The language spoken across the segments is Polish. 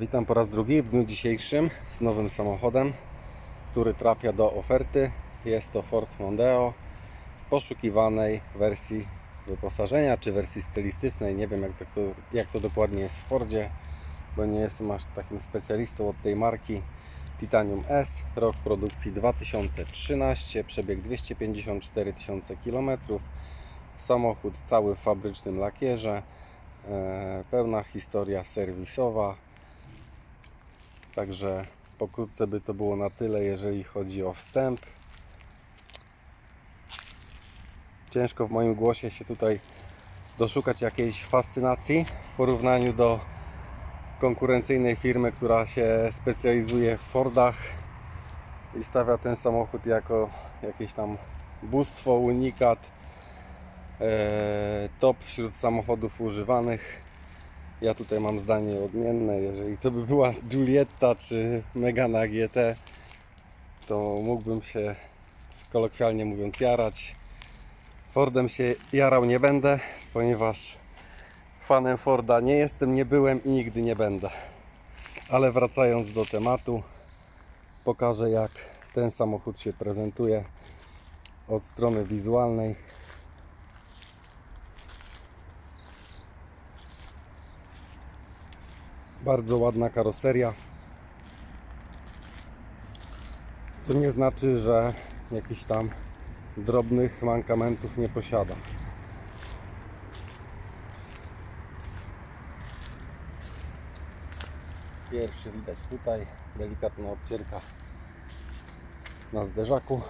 Witam po raz drugi w dniu dzisiejszym z nowym samochodem, który trafia do oferty. Jest to Ford Mondeo w poszukiwanej wersji wyposażenia czy wersji stylistycznej. Nie wiem jak to, jak to dokładnie jest w Fordzie, bo nie jestem aż takim specjalistą od tej marki. Titanium S, rok produkcji 2013, przebieg 254 tysiące km. Samochód cały w fabrycznym lakierze, e, pełna historia serwisowa. Także pokrótce by to było na tyle, jeżeli chodzi o wstęp. Ciężko w moim głosie się tutaj doszukać jakiejś fascynacji w porównaniu do konkurencyjnej firmy, która się specjalizuje w Fordach i stawia ten samochód jako jakieś tam bóstwo, unikat, e, top wśród samochodów używanych. Ja tutaj mam zdanie odmienne. Jeżeli to by była Giulietta czy Megana GT, to mógłbym się kolokwialnie mówiąc jarać. Fordem się jarał nie będę, ponieważ fanem Forda nie jestem, nie byłem i nigdy nie będę. Ale wracając do tematu, pokażę jak ten samochód się prezentuje od strony wizualnej. Bardzo ładna karoseria. Co nie znaczy, że jakichś tam drobnych mankamentów nie posiada. Pierwszy widać tutaj, delikatna obcierka na zderzaku.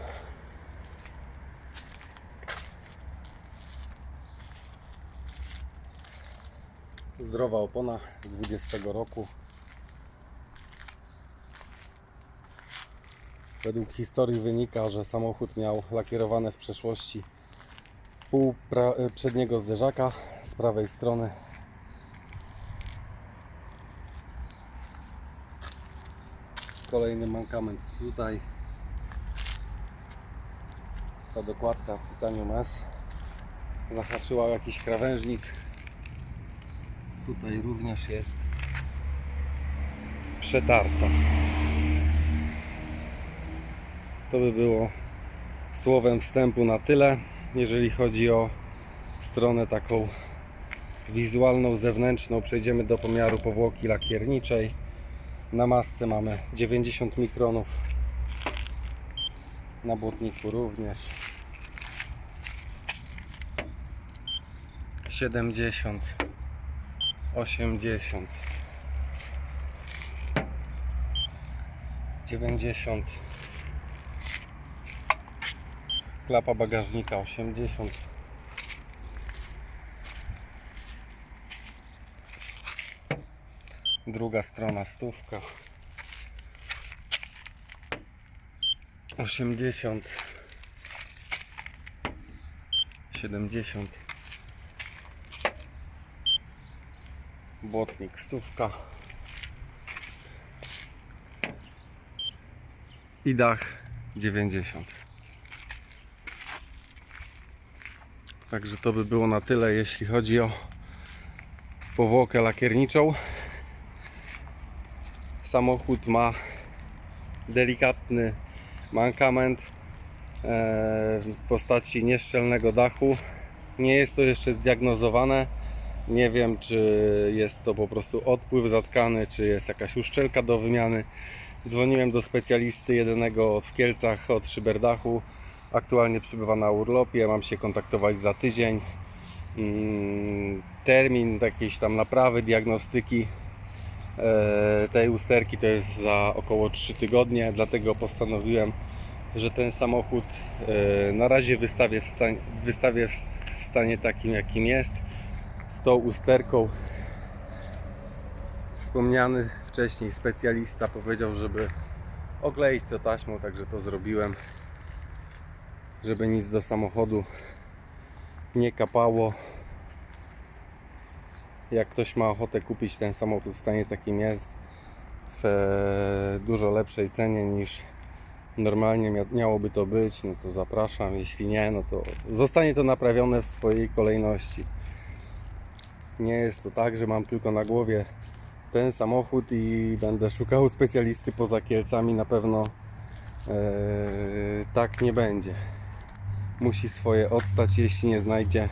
Zdrowa opona z 20 roku. Według historii wynika, że samochód miał lakierowane w przeszłości pół e, przedniego zderzaka z prawej strony. Kolejny mankament tutaj. Ta dokładka z Titanium S zahaczyła jakiś krawężnik. Tutaj również jest przetarta. To by było słowem wstępu na tyle, jeżeli chodzi o stronę taką wizualną, zewnętrzną. Przejdziemy do pomiaru powłoki lakierniczej. Na masce mamy 90 mikronów, na błotniku również 70, 80, 90. Klapa bagażnika 80. Druga strona stówka. 80. 70. Błotnik stówka. I dach 90. Także to by było na tyle, jeśli chodzi o powłokę lakierniczą. Samochód ma delikatny mankament e, w postaci nieszczelnego dachu. Nie jest to jeszcze zdiagnozowane. Nie wiem, czy jest to po prostu odpływ zatkany, czy jest jakaś uszczelka do wymiany. Dzwoniłem do specjalisty jednego w Kielcach od szyberdachu. Aktualnie przybywa na urlopie, mam się kontaktować za tydzień. Mm, Termin jakiejś tam naprawy, diagnostyki e, tej usterki to jest za około 3 tygodnie, dlatego postanowiłem, że ten samochód e, na razie wystawię w stanie, wystawię w stanie takim jakim jest tą usterką. Wspomniany wcześniej specjalista powiedział, żeby okleić to taśmą, także to zrobiłem żeby nic do samochodu nie kapało. Jak ktoś ma ochotę kupić ten samochód w stanie takim jest w dużo lepszej cenie niż normalnie mia- miałoby to być, no to zapraszam. Jeśli nie, no to zostanie to naprawione w swojej kolejności. Nie jest to tak, że mam tylko na głowie ten samochód i będę szukał specjalisty poza Kielcami. Na pewno e, tak nie będzie. Musi swoje odstać, jeśli nie znajdzie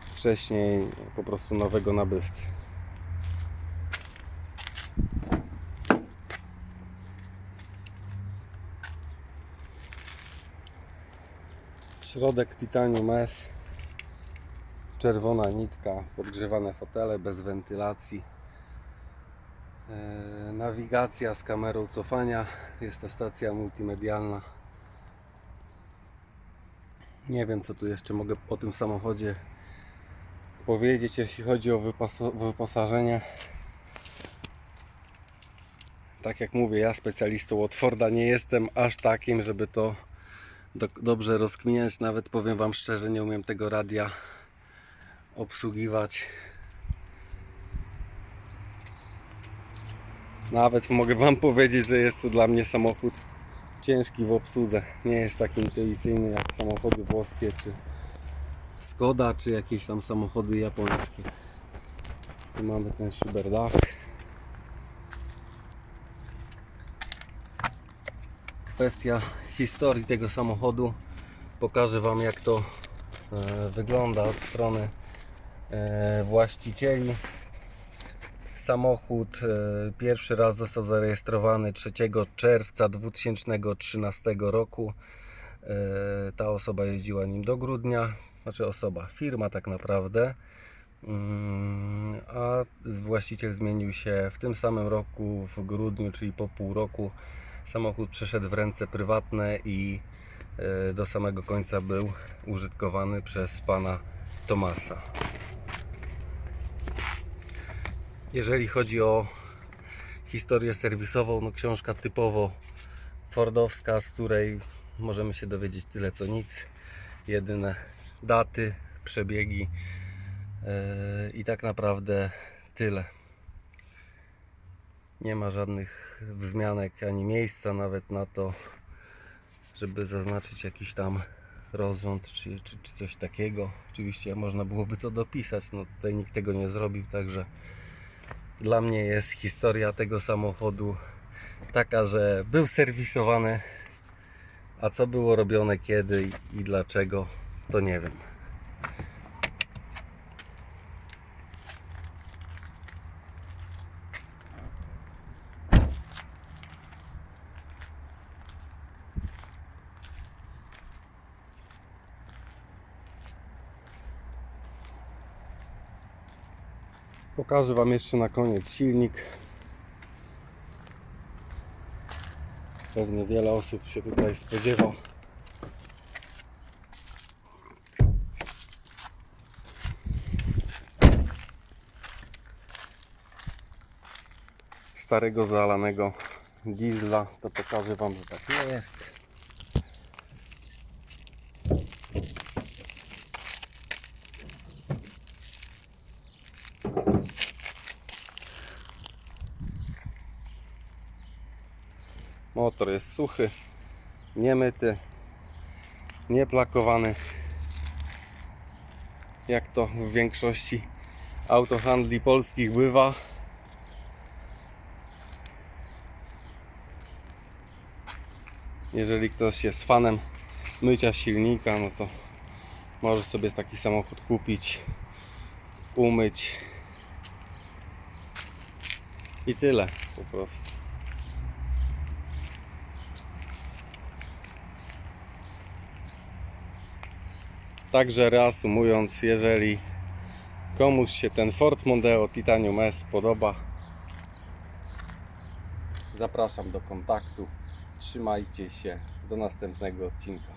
wcześniej po prostu nowego nabywcy. Środek Titanium S czerwona nitka, podgrzewane fotele bez wentylacji. E, Nawigacja z kamerą cofania. Jest to stacja multimedialna. Nie wiem, co tu jeszcze mogę o tym samochodzie powiedzieć, jeśli chodzi o wyposażenie. Tak jak mówię, ja specjalistą od Forda nie jestem aż takim, żeby to do, dobrze rozkminiać. Nawet powiem Wam szczerze, nie umiem tego radia obsługiwać. Nawet mogę Wam powiedzieć, że jest to dla mnie samochód ciężki w obsłudze. Nie jest tak intuicyjny jak samochody włoskie, czy Skoda, czy jakieś tam samochody japońskie. Tu mamy ten szyberdach. Kwestia historii tego samochodu. Pokażę Wam jak to e, wygląda od strony właścicieli. Samochód e, pierwszy raz został zarejestrowany 3 czerwca 2013 roku. E, Ta osoba jeździła nim do grudnia, znaczy osoba, firma tak naprawdę. Mm, A właściciel zmienił się w tym samym roku, w grudniu, czyli po pół roku. Samochód przeszedł w ręce prywatne i e, do samego końca był użytkowany przez pana Tomasa. Jeżeli chodzi o historię serwisową, no książka typowo Fordowska, z której możemy się dowiedzieć tyle co nic. Jedyne daty, przebiegi yy, i tak naprawdę tyle. Nie ma żadnych wzmianek ani miejsca nawet na to, żeby zaznaczyć jakiś tam rozrząd czy, czy, czy coś takiego. Oczywiście można byłoby to dopisać, no tutaj nikt tego nie zrobił, także dla mnie jest historia tego samochodu taka, że był serwisowany, a co było robione kiedy i, dlaczego, to nie wiem. Pokażę Wam jeszcze na koniec silnik. Pewnie wiele osób się tutaj spodziewa. Starego zalanego diesla, to pokażę Wam, że tak nie jest. Motor jest suchy, niemyty, nieplakowany. Jak to w większości autohandli polskich bywa. Jeżeli ktoś jest fanem mycia silnika, no to może sobie taki samochód kupić, umyć i tyle po prostu. Także reasumując, jeżeli komuś się ten Ford Mondeo Titanium S podoba, zapraszam do kontaktu. Trzymajcie się. Do następnego odcinka.